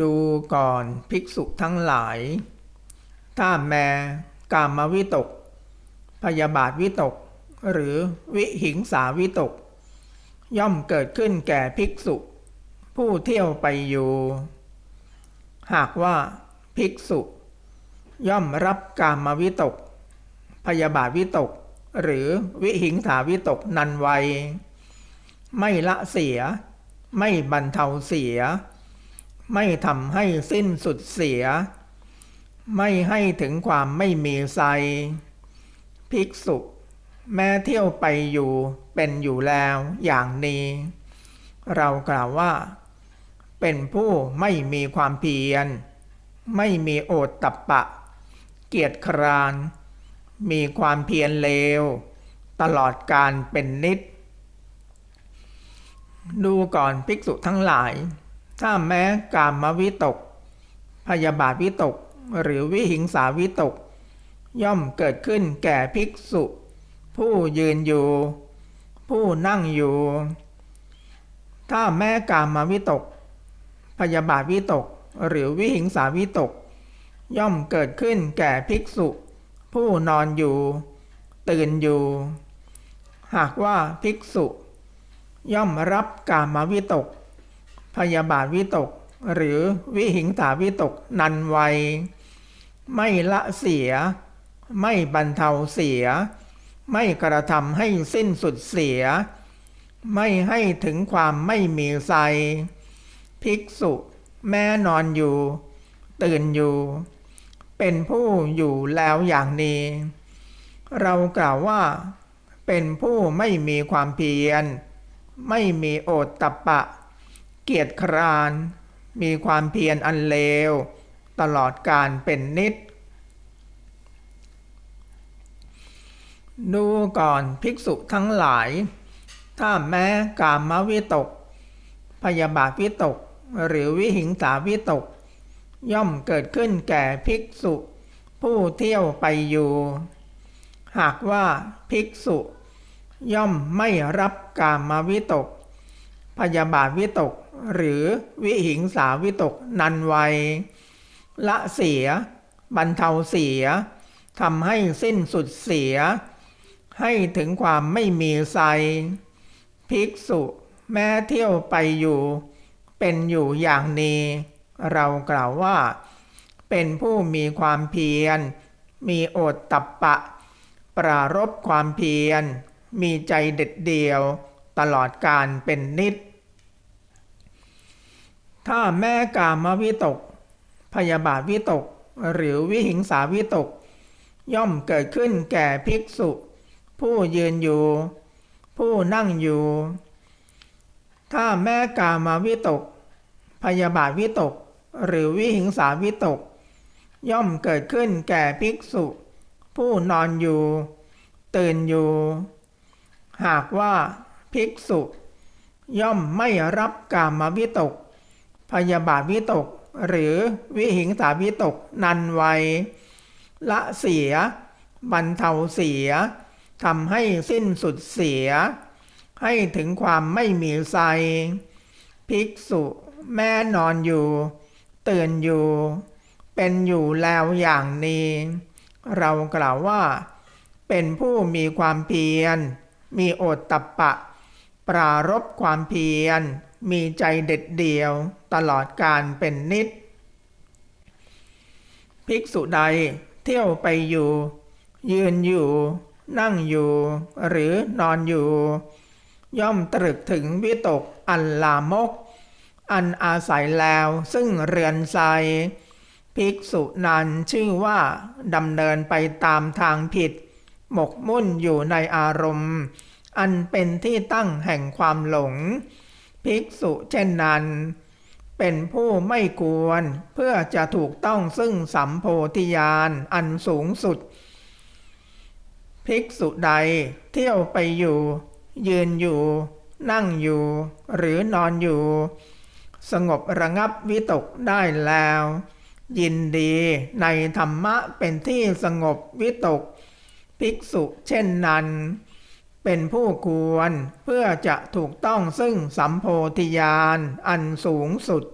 ดูก่อนภิกษุทั้งหลาย ถ้าแม้กามวิตก พยาบาทวิตก หรือวิหิงสาวิตก ย่อมเกิดขึ้นแก่ภิกษุ ผู้เที่ยวไปอยู่ หากว่าภิกษุ ย่อมรับกามวิตก พยาบาทวิตก หรือวิหิงสาวิตกนันไวไม่ละเสีย ไม่บรรเทาเสีย ไม่ทำให้สิ้นสุดเสีย ไม่ให้ถึงความไม่มีไซ ภิกษุ แม้เที่ยวไปอยู่เป็นอยู่แล้วอย่างนี้ เรากล่าวว่า เป็นผู้ไม่มีความเพียร ไม่มีโอตตัปปะ เกียรติคราน มีความเพียรเลว ตลอดการเป็นนิด ดูก่อนภิกษุทั้งหลาย ถ้าแม้กามวิตก พยาบาทวิตก หรือวิหิงสาวิตก ย่อมเกิดขึ้นแก่ภิกษุ ผู้ยืนอยู่ ผู้นั่งอยู่ ถ้าแม้กามวิตก พยาบาทวิตก หรือวิหิงสาวิตก ย่อมเกิดขึ้นแก่ภิกษุ ผู้นอนอยู่ ตื่นอยู่ หากว่าภิกษุ ย่อมรับกามวิตก พยาบาทวิตก หรือวิหิงสาวิตกนันไว ไม่ละเสีย ไม่บรรเทาเสีย ไม่กระทำให้สิ้นสุดเสีย ไม่ให้ถึงความไม่มีไซภิกษุ แม้นอนอยู่ ตื่นอยู่ เป็นผู้อยู่แล้วอย่างนี้ เรากล่าวว่า เป็นผู้ไม่มีความเพียร ไม่มีโอตตัปปะ เกียรติคร้าน มีความเพียรอันเลว ตลอดการเป็นนิด ดูก่อนภิกษุทั้งหลาย ถ้าแม้กามวิตก พยาบาทวิตก หรือวิหิงสาวิตก ย่อมเกิดขึ้นแก่ภิกษุผู้เที่ยวไปอยู่ หากว่าภิกษุย่อมไม่รับกามวิตก พยาบาทวิตก หรือวิหิงสาวิตกนันไวละเสีย บรรเทาเสียทำให้สิ้นสุดเสีย ให้ถึงความไม่มีไซภิกษุ แม้เที่ยวไปอยู่ เป็นอยู่อย่างนี้ เรากล่าวว่า เป็นผู้มีความเพียร มีโอตตัปปะ ปรารบความเพียร มีใจเด็ดเดียว ตลอดการเป็นนิด ถ้าแม่กามวิตก พยาบาทวิตก หรือวิหิงสาวิตก ย่อมเกิดขึ้นแก่ภิกษุ ผู้ยืนอยู่ ผู้นั่งอยู่ ถ้าแม่กามาวิตก พยาบาทวิตก หรือวิหิงสาวิตก ย่อมเกิดขึ้นแก่ภิกษุ ผู้นอนอยู่ ตื่นอยู่ หากว่าภิกษุ ย่อมไม่รับกามวิตก พยาบาทวิตก หรือวิหิงสาวิตก นันไวละเสีย บรรเทาเสียทำให้สิ้นสุดเสีย ให้ถึงความไม่มีไซภิกษุ แม่นอนอยู่ตื่นอยู่ เป็นอยู่แล้วอย่างนี้ เรากล่าวว่า เป็นผู้มีความเพียร มีโอตตัปปะ ปรารบความเพียร มีใจเด็ดเดียวตลอดการเป็นนิด ภิกษุใดเที่ยวไปอยู่ ยืนอยู่ นั่งอยู่ หรือนอนอยู่ ย่อมตรึกถึงวิตกอันลามก อันอาศัยแล้วซึ่งเรือนไซภิกษุนั้นชื่อว่าดำเนินไปตามทางผิด หมกมุ่นอยู่ในอารมณ์ อันเป็นที่ตั้งแห่งความหลง ภิกษุเช่นนั้น เป็นผู้ไม่ควรเพื่อจะถูกต้องซึ่งสัมโพธิญาณอันสูงสุด ภิกษุใดเที่ยวไปอยู่ ยืนอยู่ นั่งอยู่ หรือนอนอยู่ สงบระงับวิตกได้แล้ว ยินดีในธรรมะเป็นที่สงบวิตก ภิกษุเช่นนั้น เป็นผู้ควรเพื่อจะถูกต้องซึ่งสัมโพธิญาณอันสูงสุด